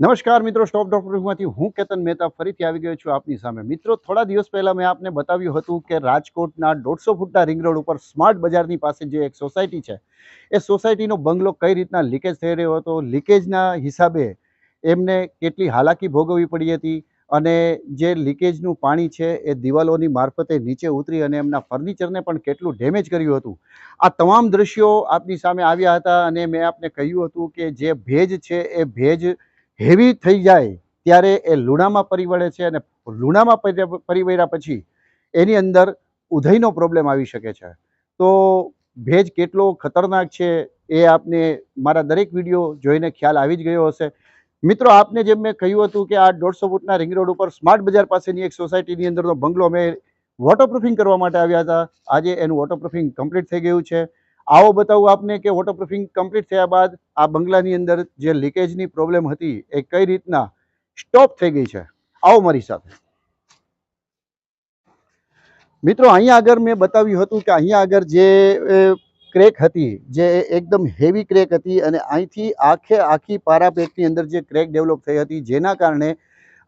નમસ્કાર મિત્રો સ્ટોપ ડોક્ટરમાંથી હું કેતન મહેતા ફરીથી આવી ગયો છું આપની સામે. મિત્રો, થોડા દિવસ પહેલાં મેં આપને બતાવ્યું હતું કે રાજકોટના દોઢસો ફૂટના રિંગ રોડ ઉપર સ્માર્ટ બજારની પાસે જે એક સોસાયટી છે, એ સોસાયટીનો બંગલો કઈ રીતના લીકેજ થઈ રહ્યો હતો, લીકેજના હિસાબે એમને કેટલી હાલાકી ભોગવવી પડી હતી અને જે લીકેજનું પાણી છે એ દિવાલોની મારફતે નીચે ઉતરી અને એમના ફર્નિચરને પણ કેટલું ડેમેજ કર્યું હતું. આ તમામ દ્રશ્યો આપની સામે આવ્યા હતા અને મેં આપને કહ્યું હતું કે જે ભેજ છે એ ભેજ હેવી થઈ જાય ત્યારે એ લૂણામાં પરિવળે છે અને લૂણામાં પરી- પરિવળ્યા પછી એની અંદર ઉધઈનો પ્રોબ્લેમ આવી શકે છે. તો ભેજ કેટલો ખતરનાક છે એ આપને મારા દરેક વીડિયો જોઈને ખ્યાલ આવી જ ગયો હશે. મિત્રો, આપને જેમ મેં કહ્યું હતું કે આ દોઢસો ફૂટના રિંગ રોડ ઉપર સ્માર્ટ બજાર પાસેની એક સોસાયટીની અંદરનો બંગલો અમે વોટરપ્રૂફિંગ કરવા માટે આવ્યા હતા. આજે એનું વોટરપ્રૂફિંગ કમ્પ્લીટ થઈ ગયું છે. આવો બતાવું આપને કે વોટરપ્રૂફિંગ કમ્પ્લીટ થયા બાદ આ બંગલાની અંદર જે લીકેજની પ્રોબ્લેમ હતી એ કઈ રીતના સ્ટોપ થઈ ગઈ છે? આવો મારી સાથે. મિત્રો, અહીંયા આગળ મેં બતાવ્યું હતું કે અહીંયા આગળ જે ક્રેક હતી, જે એકદમ હેવી ક્રેક હતી અને અહીંથી આખે આખી પારાપેટની અંદર જે ક્રેક ડેવલપ થઈ હતી, જેના કારણે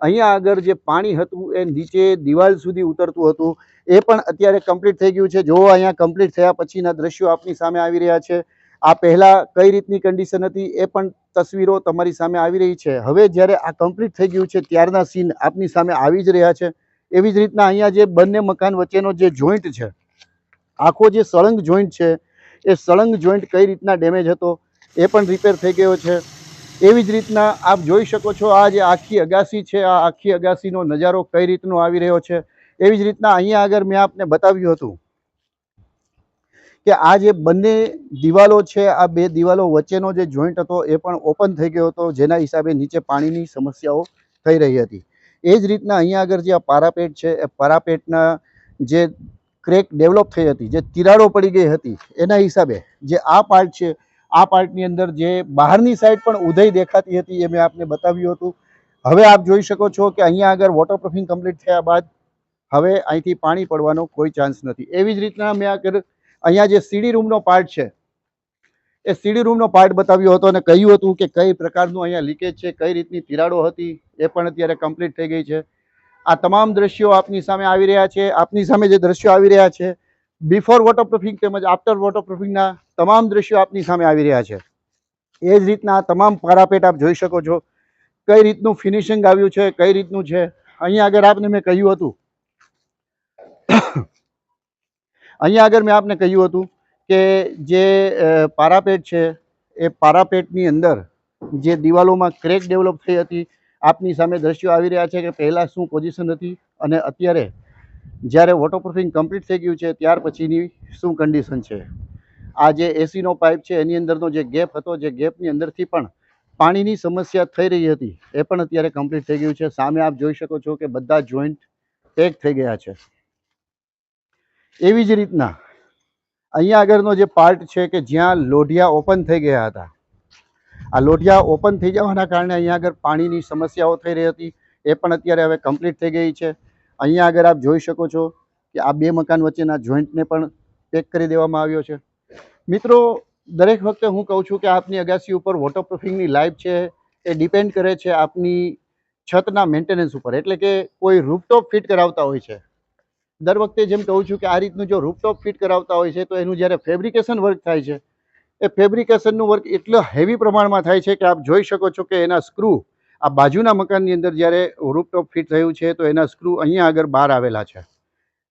અહીંયા આગળ જે પાણી હતું એ નીચે દિવાલ સુધી ઉતરતું હતું. એ પણ અત્યારે કમ્પ્લીટ થઈ ગયું છે. જો અહીંયા કમ્પ્લીટ થયા પછીના દ્રશ્યો આપની સામે આવી રહ્યા છે. આ પહેલાં કઈ રીતની કન્ડિશન હતી એ પણ તસવીરો તમારી સામે આવી રહી છે. હવે જ્યારે આ કમ્પ્લીટ થઈ ગયું છે, ત્યારના સીન આપની સામે આવી જ રહ્યા છે. એવી જ રીતના અહીંયા જે બંને મકાન વચ્ચેનો જે જોઈન્ટ છે, આખો જે સળંગ જોઈન્ટ છે, એ સળંગ જોઈન્ટ કઈ રીતના ડેમેજ હતો એ પણ રિપેર થઈ ગયો છે. એવી જ રીતના આપ જોઈ શકો છો આ જે આખી અગાસી છે, આ આખી અગાસીનો નજારો કઈ રીતનો આવી રહ્યો છે, એવી જ રીતના અહીંયા આગળ મેં આપને બતાવ્યું હતું કે આ જે બંને દિવાલો છે, આ બે દિવાલો વચ્ચેનો જે જોઈન્ટ હતો એ પણ ઓપન થઈ ગયો હતો, જેના હિસાબે નીચે પાણીની સમસ્યાઓ થઈ રહી હતી. એ જ રીતના અહીંયા આગળ જે આ પારાપેટ છે, એ પારાપેટના જે ક્રેક ડેવલપ થઈ હતી, જે તિરાડો પડી ગઈ હતી, એના હિસાબે જે આ પાર્ટ છે આ પાર્ટની અંદર જે બહારની સાઈડ પણ ઉધઈ દેખાતી હતી એ મેં આપને બતાવ્યું હતું. હવે આપ જોઈ શકો છો કે અહીંયા આગળ વોટરપ્રૂફિંગ કમ્પ્લીટ થયા બાદ હવે અહીંથી પાણી પડવાનો કોઈ ચાન્સ નથી. એવી જ રીતના મેં આગળ અહીંયા જે સીડી રૂમનો પાર્ટ છે, એ સીડી રૂમનો પાર્ટ બતાવ્યો હતો અને કહ્યું હતું કે કઈ પ્રકારનું અહીંયા લીકેજ છે, કઈ રીતની તિરાડો હતી, એ પણ અત્યારે કમ્પ્લીટ થઈ ગઈ છે. આ તમામ દ્રશ્યો આપની સામે આવી રહ્યા છે. આપની સામે જે દ્રશ્યો આવી રહ્યા છે બિફોર વોટરપ્રૂફિંગ તેમજ આફ્ટર વોટરપ્રૂફિંગના તમામ દ્રશ્યો આપની સામે આવી રહ્યા છે. એ જ રીતના તમામ પારાપેટ આપ જોઈ શકો છો. કઈ રીતનું ફિનિશિંગ આવ્યું છે, કઈ રીતનું છે? અહીંયા આગળ આપને મેં કહ્યું હતું. અહીંયા આગળ મેં આપને કહ્યું હતું કે જે પારાપેટ છે, એ પારાપેટની અંદર જે દિવાલોમાં ક્રેક ડેવલપ થઈ હતી, આપની સામે દ્રશ્યો આવી રહ્યા છે કે પહેલાં શું પોઝિશન હતી અને અત્યારે જ્યારે વોટરપ્રૂફિંગ કમ્પ્લીટ થઈ ગયું છે, ત્યાર પછીની શું કન્ડિશન છે? આ જે એસીનો પાઇપ છે, એની અંદરનો જે ગેપ હતો, જે ગેપની અંદરથી પણ પાણીની સમસ્યા થઈ રહી હતી, એ પણ અત્યારે કમ્પ્લીટ થઈ ગયું છે. સામે આપ જોઈ શકો છો કે બધા જોઈન્ટ પેક થઈ ગયા છે. એવી જ રીતના અહીંયા આગળનો જે પાર્ટ છે કે જ્યાં લોઢિયા ઓપન થઈ ગયા હતા. આ લોઢિયા ઓપન થઈ જવાના કારણે અહીંયા આગળ પાણીની સમસ્યાઓ થઈ રહી હતી, એ પણ અત્યારે હવે કમ્પ્લીટ થઈ ગઈ છે. અહીંયા આગળ આપ જોઈ શકો છો કે આ બે મકાન વચ્ચેના જોઈન્ટને પણ પેક કરી દેવામાં આવ્યો છે. મિત્રો, દરેક વખતે હું કહું છું કે આપની અગાસી ઉપર વોટરપ્રૂફિંગની લાઈફ છે, એ ડિપેન્ડ કરે છે આપની છતના મેન્ટેનન્સ ઉપર. એટલે કે કોઈ રૂપટોપ ફિટ કરાવતા હોય છે. દર વખતે જેમ કહું છું કે આ રીતનું જો રૂપટોપ ફિટ કરાવતા હોય છે, તો એનું જ્યારે ફેબ્રિકેશન વર્ક થાય છે, એ ફેબ્રિકેશનનું વર્ક એટલો હેવી પ્રમાણમાં થાય છે કે આપ જોઈ શકો છો કે એના સ્ક્રૂ આ બાજુના મકાનની અંદર જ્યારે રૂપટોપ ફિટ થયું છે, તો એના સ્ક્રૂ અહીંયા આગળ બહાર આવેલા છે.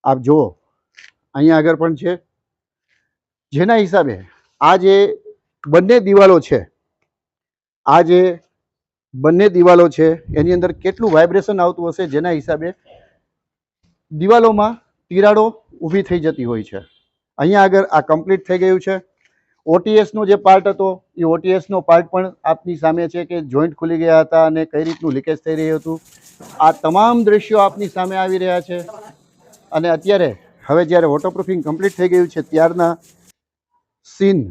આપ જુઓ, અહીંયા આગળ પણ છે. જેના હિસાબે આ જે બંને દિવાલો છે, આ જે બંને દિવાલો છે, એની અંદર કેટલું વાઇબ્રેશન આવતું હશે જેના હિસાબે દિવાલોમાં તિરાડો ઊભી થઈ જતી હોય છે. અહીંયા આગળ આ કમ્પ્લીટ થઈ ગયું છે. ઓટીએસનો જે પાર્ટ હતો, એ ઓટીએસનો પાર્ટ પણ આપની સામે છે કે જોઈન્ટ ખુલી ગયા હતા અને કઈ રીતનું લીકેજ થઈ રહ્યું હતું. આ તમામ દ્રશ્યો આપની સામે આવી રહ્યા છે. અને અત્યારે, હવે જ્યારે વોટરપ્રૂફિંગ કમ્પ્લીટ થઈ ગયું છે, ત્યારના સીન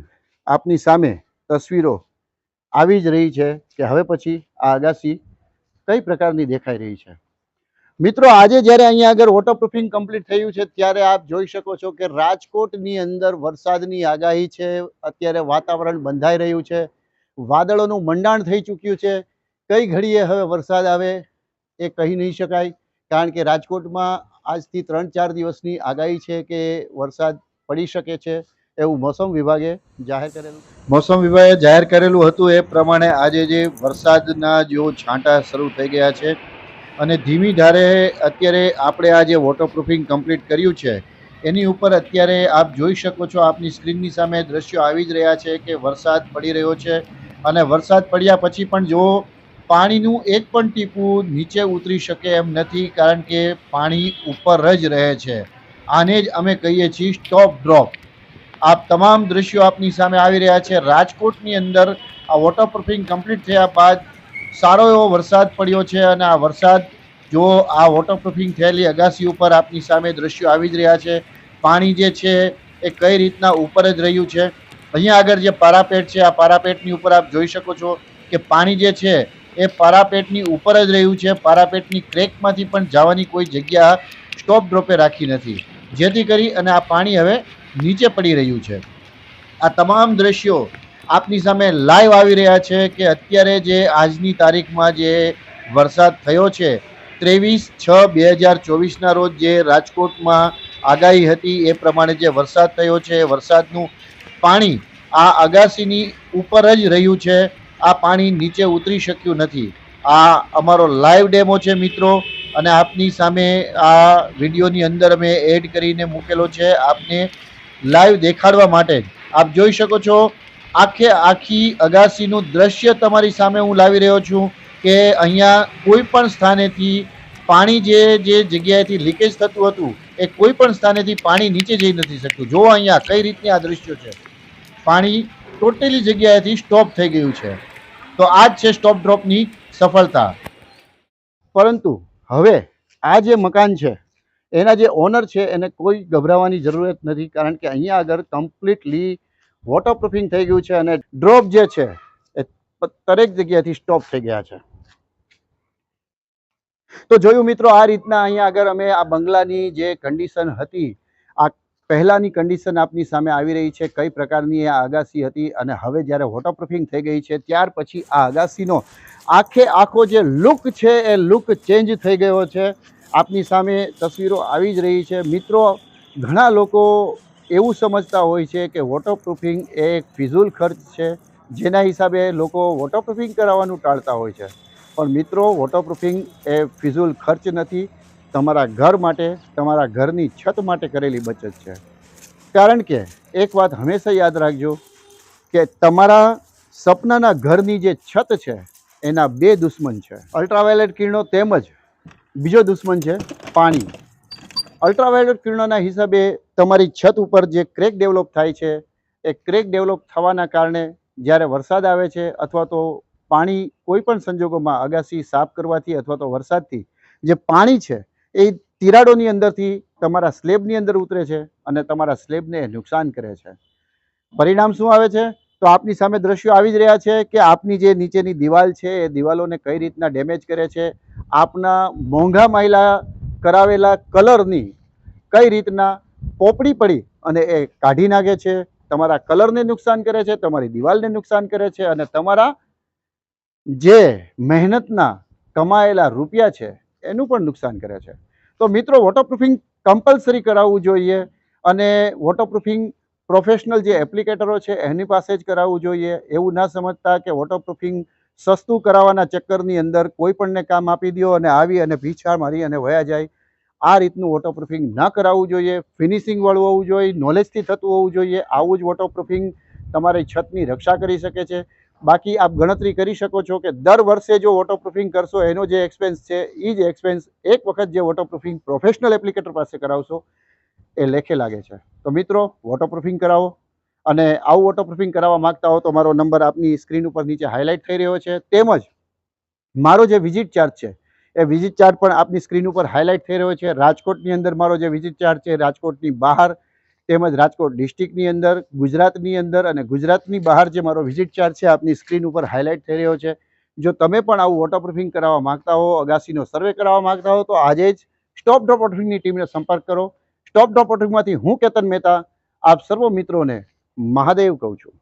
આપની સામે તસવીરો આવી જ રહી છે કે હવે પછી આ અગાસી કઈ પ્રકારની દેખાઈ રહી છે? મિત્રો, આજે જ્યારે અહીંયા આગળ વોટરપ્રૂફિંગ કમ્પ્લીટ થયું છે, ત્યારે આપ જોઈ શકો છો કે રાજકોટની અંદર વરસાદની આગાહી છે, અત્યારે વાતાવરણ બંધાઈ રહ્યું છે, વાદળોનું મંડાણ થઈ ચૂક્યું છે, કઈ ઘડીએ હવે વરસાદ આવે એ કહી નહીં શકાય, કારણ કે રાજકોટમાં આજથી ત્રણ ચાર દિવસની આગાહી છે કે વરસાદ પડી શકે છે એવું મોસમ વિભાગે જાહેર કરેલું? મોસમ વિભાગે જાહેર કરેલું હતું એ પ્રમાણે આજે જે વરસાદના જો છાંટા શરૂ થઈ ગયા છે અને ધીમી ધારે અત્યારે આપણે આ જે વોટરપ્રૂફિંગ કમ્પ્લીટ કર્યું છે, એની ઉપર અત્યારે આપ જોઈ શકો છો, આપની સ્ક્રીનની સામે દ્રશ્યો આવી જ રહ્યા છે કે વરસાદ પડી રહ્યો છે અને વરસાદ પડ્યા પછી પણ જો પાણીનું એક પણ ટીપું નીચે ઉતરી શકે એમ નથી કારણ કે પાણી ઉપર જ રહે છે. આને જ અમે કહીએ છીએ સ્ટોપ ડ્રોપ આ તમામ દ્રશ્યો આપની સામે આવી રહ્યા છે. રાજકોટની અંદર આ વોટરપ્રૂફિંગ કમ્પ્લીટ થયા બાદ સારો એવો વરસાદ પડ્યો છે અને આ વરસાદ જો આ વોટરપ્રૂફિંગ થયેલી અગાસી ઉપર આપની સામે દ્રશ્યો આવી જ રહ્યા છે. પાણી જે છે એ કઈ રીતના ઉપર જ રહ્યું છે? અહીંયા આગળ જે પારાપેટ છે, આ પારાપેટની ઉપર આપ જોઈ શકો છો કે પાણી જે છે એ પારાપેટની ઉપર જ રહ્યું છે. પારાપેટની ક્રેકમાંથી પણ જવાની કોઈ જગ્યા સ્ટોપ ડ્રોપે રાખી નથી. જેથી કરી અને આ પાણી હવે નીચે પડી રહ્યું છે. આ તમામ દ્રશ્યો આપની સામે લાઈવ આવી રહ્યા છે કે અત્યારે જે આજની તારીખમાં જે વરસાદ થયો છે, ત્રેવીસ છ બે હજાર ચોવીસના રોજ જે રાજકોટમાં આગાહી હતી, એ પ્રમાણે જે વરસાદ થયો છે, વરસાદનું પાણી આ અગાસીની ઉપર જ રહ્યું છે, આ પાણી નીચે ઉતરી શક્યું નથી. આ અમારો લાઈવ ડેમો છે મિત્રો, અને આપની સામે આ વિડીયોની અંદર અમે એડ કરીને મૂકેલો છે. આપને લાઈવ દેખાડવા માટે. આપ જોઈ શકો છો, આખે આખી અગાસીનું દ્રશ્ય તમારી સામે હું લાવી રહ્યો છું કે અહીંયા કોઈ પણ સ્થાનેથી પાણી જે જે જગ્યાએથી લીકેજ થતું હતું, એ કોઈ પણ સ્થાનેથી પાણી નીચે જઈ નથી શકતું. જો અહીંયા કઈ રીતની આ દ્રશ્યો છે. પાણી ટોટલી જગ્યાએથી સ્ટોપ થઈ ગયું છે. તો આ જ છે સ્ટોપ ડ્રોપની સફળતા. પરંતુ હવે આ જે મકાન છે એના જે ઓનર છે, એને કોઈ ગભરાવાની જરૂરત નથી, કારણ કે અહીંયા આગળ કમ્પ્લીટલી વોટરપ્રૂફિંગ થઈ ગયું છે અને ડ્રોપ જે છે, એ દરેક જગ્યાએથી સ્ટોપ થઈ ગયા છે. તો જોયું મિત્રો, આ રીતના અહીંયા આગળ અમે આ બંગલાની જે કન્ડિશન હતી, આ પહેલાંની કન્ડિશન આપની સામે આવી રહી છે, કઈ પ્રકારની આ અગાસી હતી અને હવે જ્યારે વોટરપ્રૂફિંગ થઈ ગઈ છે, ત્યાર પછી આ અગાસીનો આખે આખો જે લુક છે, એ લુક ચેન્જ થઈ ગયો છે. આપની સામે તસવીરો આવી જ રહી છે. મિત્રો, ઘણા લોકો એવું સમજતા હોય છે કે વોટરપ્રૂફિંગ એ એક ફિઝુલ ખર્ચ છે, જેના હિસાબે લોકો વોટરપ્રૂફિંગ કરાવવાનું ટાળતા હોય છે. પણ મિત્રો વોટરપ્રૂફિંગ એ ફિઝુલ ખર્ચ નથી. તમારા ઘર માટે, તમારા ઘરની છત માટે કરેલી બચત છે. કારણ કે, એક વાત હંમેશા યાદ રાખજો કે તમારા સપનાના ઘરની જે છત છે, એના બે દુશ્મન છે. અલ્ટ્રાવાયોલેટ કિરણો તેમજ બીજો દુશ્મન છે પાણી. અલ્ટ્રાવાયોલેટ કિરણોના હિસાબે તમારી છત ઉપર જે ક્રેક ડેવલપ થાય છે, એ ક્રેક ડેવલપ થવાના કારણે જ્યારે વરસાદ આવે છે અથવા તો પાણી કોઈ પણ સંજોગોમાં અગાસી સાફ કરવાથી અથવા તો વરસાદથી જે પાણી છે, એ તિરાડોની અંદરથી તમારા સ્લેબની અંદર ઉતરે છે અને તમારા સ્લેબને નુકસાન કરે છે. પરિણામ શું આવે છે? તો આપની સામે દ્રશ્યો આવી જ રહ્યા છે કે આપની જે નીચેની દિવાલ છે, એ દિવાલોને કઈ રીતના ડેમેજ કરે છે? આપના મોંઘા માયલા કરાવેલા કલરની કઈ રીતના પોપડી પડી અને એ કાઢી નાખે છે? તમારા કલરને નુકસાન કરે છે, તમારી દિવાલને નુકસાન કરે છે અને તમારા જે મહેનતના કમાયેલા રૂપિયા છે, એનું પણ નુકસાન કરે છે. તો મિત્રો વોટરપ્રૂફિંગ કમ્પલસરી કરાવવું જોઈએ અને વોટરપ્રૂફિંગ પ્રોફેશનલ જે એપ્લિકેટરો છે, એની પાસે જ કરાવવું જોઈએ. એવું ના સમજતા કે વોટરપ્રૂફિંગ સસ્તું કરાવવાના ચક્કરની અંદર કોઈ પણને કામ આપી દો અને આવી અને પીછા મારી અને વયા જાય. આ રીતનું વોટરપ્રૂફિંગ ના કરાવવું જોઈએ. ફિનિશિંગ વાળું હોવું જોઈએ. નોલેજથી થતું હોવું જોઈએ. આવું જ વોટરપ્રૂફિંગ તમારી છતની રક્ષા કરી શકે છે. બાકી આપ ગણતરી કરી શકો છો કે દર વર્ષે જો વોટરપ્રૂફિંગ કરશો, એનો જે એક્સપેન્સ છે એ જ એક્સપેન્સ એક વખત જે વોટરપ્રૂફિંગ પ્રોફેશનલ એપ્લિકેટર પાસે કરાવશો એ લેખે લાગે છે. તો મિત્રો વોટરપ્રૂફિંગ કરાવો અને આવું વોટરપ્રૂફિંગ કરાવવા માંગતા હો તો મારો નંબર આપની સ્ક્રીન ઉપર નીચે હાઇલાઇટ થઈ રહ્યો છે. તેમજ મારો જે વિઝિટ ચાર્જ છે, એ વિઝિટ ચાર્જ પણ આપની સ્ક્રીન ઉપર હાઇલાઇટ થઈ રહ્યો છે. રાજકોટની અંદર મારો જે વિઝિટ ચાર્જ છે રાજકોટની બહાર તેમજ રાજકોટ ડિસ્ટ્રિક્ટની અંદર, ગુજરાતની અંદર અને ગુજરાતની બહાર જે મારો વિઝિટ ચાર્જ છે આપની સ્ક્રીન ઉપર હાઇલાઇટ થઈ રહ્યો છે. જો તમે પણ આવું વોટરપ્રૂફિંગ કરાવવા માગતા હો, અગાસીનો સર્વે કરાવવા માગતા હો, તો આજે જ સ્ટોપ ડ્રોપ વોટરપ્રૂફિંગની ટીમને સંપર્ક કરો. ડ્રોપ વોટરપ્રૂફિંગમાંથી હું કેતન મહેતા આપ સર્વ મિત્રોને મહાદેવ કહું છું.